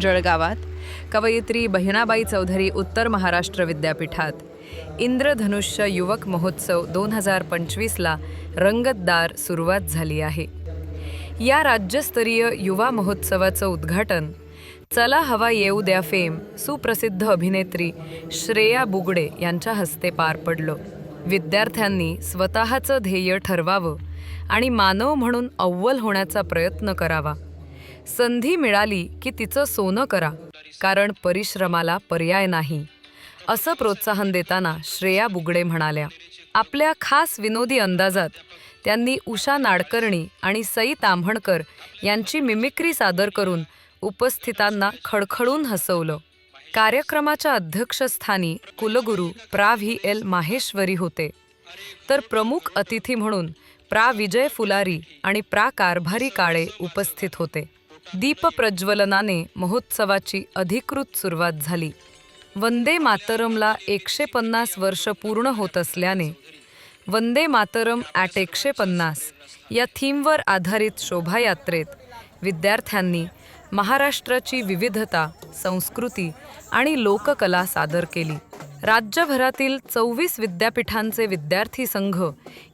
जळगावात. कवयित्री बहिणाबाई चौधरी उत्तर महाराष्ट्र विद्यापीठात. इंद्रधनुष्य युवक महोत्सव दोन हजार पंचवीसला रंगतदार सुरुवात झाली आहे. या राज्यस्तरीय युवा महोत्सवाचं उद्घाटन चला हवा येऊ द्या फेम सुप्रसिद्ध अभिनेत्री श्रेया बुगडे यांच्या हस्ते पार पडलं. विद्यार्थ्यांनी स्वतःचं ध्येय ठरवावं आणि मानव म्हणून अव्वल होण्याचा प्रयत्न करावा. संधी मिळाली की तिचं सोनं करा कारण परिश्रमाला पर्याय नाही. असं प्रोत्साहन देताना श्रेया बुगडे म्हणाल्या आपल्या खास विनोदी अंदाजात त्यांनी उषा नाडकर्णी आणि सई ताम्हणकर यांची मिमिक्री सादर करून उपस्थितांना खडखडून हसवलं. कार्यक्रमाच्या अध्यक्षस्थानी कुलगुरू प्रा व्ही एल. माहेश्वरी होते. तर प्रमुख अतिथी म्हणून प्रा विजय फुलारी आणि प्रा कारभारी काळे उपस्थित होते. दीपप्रज्वलनाने महोत्सवाची अधिकृत सुरुवात झाली. वंदे मातरमला एकशे पन्नास वर्ष पूर्ण होत असल्याने वंदे मातरम ॲट एकशे पन्नास या थीमवर आधारित शोभायात्रेत विद्यार्थ्यांनी महाराष्ट्राची विविधता संस्कृती आणि लोककला सादर केली. राज्यभरातील चोवीस विद्यापीठांचे विद्यार्थी संघ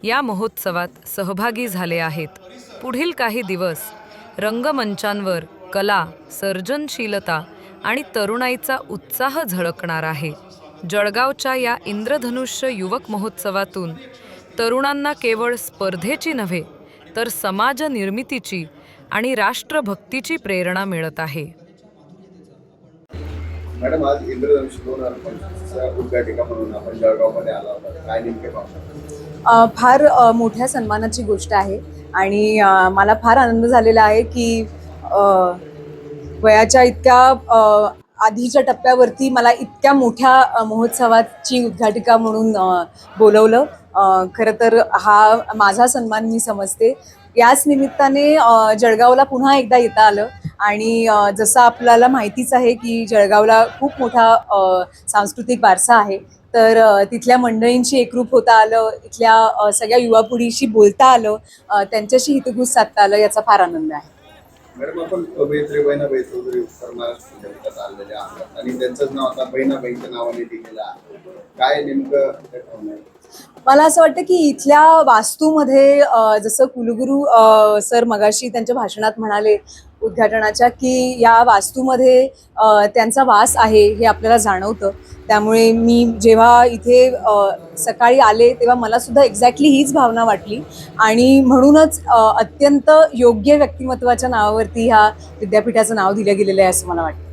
या महोत्सवात सहभागी झाले आहेत. पुढील काही दिवस रंगमंचांवर कला सर्जनशीलता आणि तरुणाईचा उत्साह झळकणार आहे. जळगावच्या या इंद्रधनुष्य युवक महोत्सवातून तरुणांना केवळ स्पर्धेची नव्हे तर समाज निर्मितीची आणि राष्ट्रभक्तीची प्रेरणा मिळत आहे. मॅडम आज इंद्रधनुष्य दोन हजार पंचवीसच्या उद्घाटिका म्हणून आपण जळगावमध्ये आला होता काय नेमके पाहता अ, फार मोठ्या सन्मानाची गोष्ट आहे. आणि मला फार आनंद झालेला आहे की वयाच्या इतक्या आधीच्या टप्प्यावरती मला इतक्या मोठ्या महोत्सवाची उद्घाटिका म्हणून बोलवलं. खरं तर हा माझा सन्मान मी समजते. याच निमित्ताने जळगावला पुन्हा एकदा येता आलं आणि जसं आपल्याला माहितीच आहे की जळगावला खूप मोठा सांस्कृतिक वारसा आहे तर तिथल्या मंडळींशी एकरूप होता आलं इथल्या सगळ्या युवा पिढीशी बोलता आलं त्यांच्याशी हितगुज साधता आलं याचा फार आनंद आहे. मॅडम आपण अभिनेत्री बहिणाबाई चौधरी उत्तर महाराष्ट्र विद्यापीठात आलेले आहात आणि त्यांचंच नाव आता बहिणाबाईंच्या नावाने दिलेलं आहे. काय नेमकं मला असं वाटतं की इथल्या वास्तूमध्ये जसं कुलगुरू सर मगाशी त्यांच्या भाषणात म्हणाले उद्घाटनाच्या की या वास्तूमध्ये त्यांचा वास आहे हे आपल्याला जाणवतं. त्यामुळे मी जेव्हा इथे सकाळी आले तेव्हा मला सुद्धा एक्झॅक्टली हीच भावना वाटली. आणि म्हणूनच अत्यंत योग्य व्यक्तिमत्वाच्या नावावरती ह्या विद्यापीठाचं नाव दिलं गेलेलं आहे असं मला वाटतं.